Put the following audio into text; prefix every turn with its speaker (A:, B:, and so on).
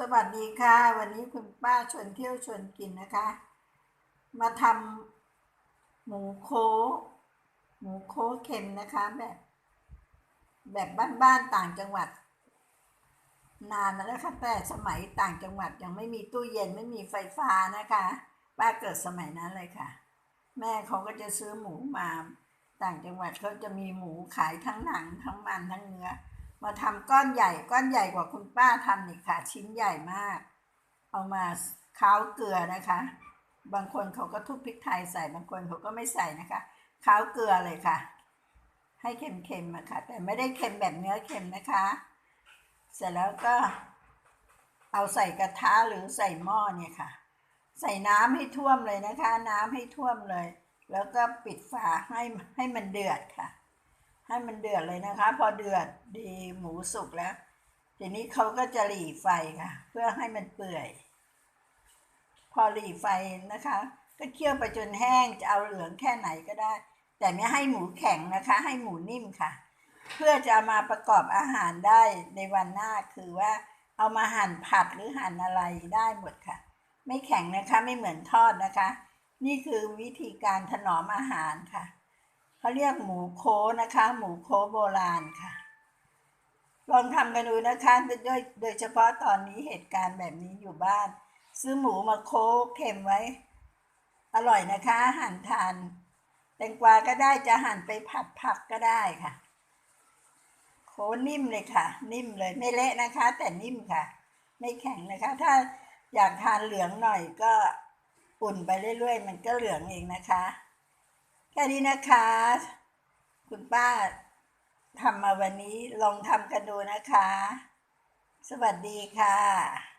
A: สวัสดีค่ะ วันนี้คุณป้าชวนเที่ยวชวนกินนะคะ มาทำหมูโค หมูโคเค็มนะคะแบบ แบบบ้านๆต่างจังหวัด นานมาแล้วค่ะแต่สมัยต่างจังหวัดยังไม่มีตู้เย็นไม่มีไฟฟ้านะคะ ป้าเกิดสมัยนั้นเลยค่ะ แม่เขาก็จะซื้อหมูมา ต่างจังหวัดเขาจะมีหมูขายทั้งหนังทั้งมันทั้งเนื้อ มาทำก้อนใหญ่ก้อนใหญ่กว่าคุณป้าทำนี่ค่ะ ชิ้นใหญ่มาก เอามาค้าวเกลือนะคะ บางคนเขาก็ทุบพริกไทยใส่บางคนเขาก็ไม่ใส่นะคะค้าวเกลือเลยค่ะ ให้เค็มๆอะค่ะ แต่ไม่ได้เค็มแบบเนื้อเค็มนะคะ เสร็จแล้วก็ เอาใส่กระทะหรือใส่หม้อเนี่ยค่ะ ใส่น้ำให้ท่วมเลยนะคะ น้ำให้ท่วมเลย แล้วก็ปิดฝาให้ให้มันเดือดค่ะ ให้มันเดือดเลยนะคะ พอเดือดดีหมูสุกแล้ว ทีนี้เขาก็จะหลีไฟค่ะ เพื่อให้มันเปื่อย พอหลีไฟนะคะ ก็เคี่ยวไปจนแห้งจะเอาเหลืองแค่ไหนก็ได้ แต่ไม่ให้หมูแข็งนะคะ ให้หมูนิ่มค่ะ เพื่อจะามาประกอบอาหารได้ในวันหน้าคือว่า เอามาหั่นผัดหรือหั่นอะไรได้หมดค่ะ ไม่แข็งนะคะไม่เหมือนทอดนะคะ นี่คือวิธีการถนอมอาหารค่ะ เขาเรียกหมูโคนะคะ หมูโคโบราณค่ะ ลองทำกันดูนะคะโดยโดยเฉพาะตอนนี้เหตุการณ์แบบนี้อยู่บ้าน ซื้อหมูมาโคเค็มไว้ อร่อยนะคะ หั่นทานแตงกวาก็ได้จะหั่นไปผัดผักก็ได้ค่ะ โคนิ่มเลยค่ะ นิ่มเลยไม่เละนะคะ แต่นิ่มค่ะ ไม่แข็งนะคะ ถ้าอยากทานเหลืองหน่อยก็อุ่นไปเรื่อยๆ มันก็เหลืองเองนะคะ แค่นี้นะคะ คุณป้าทำมาวันนี้ลองทำกันดูนะคะ สวัสดีค่ะ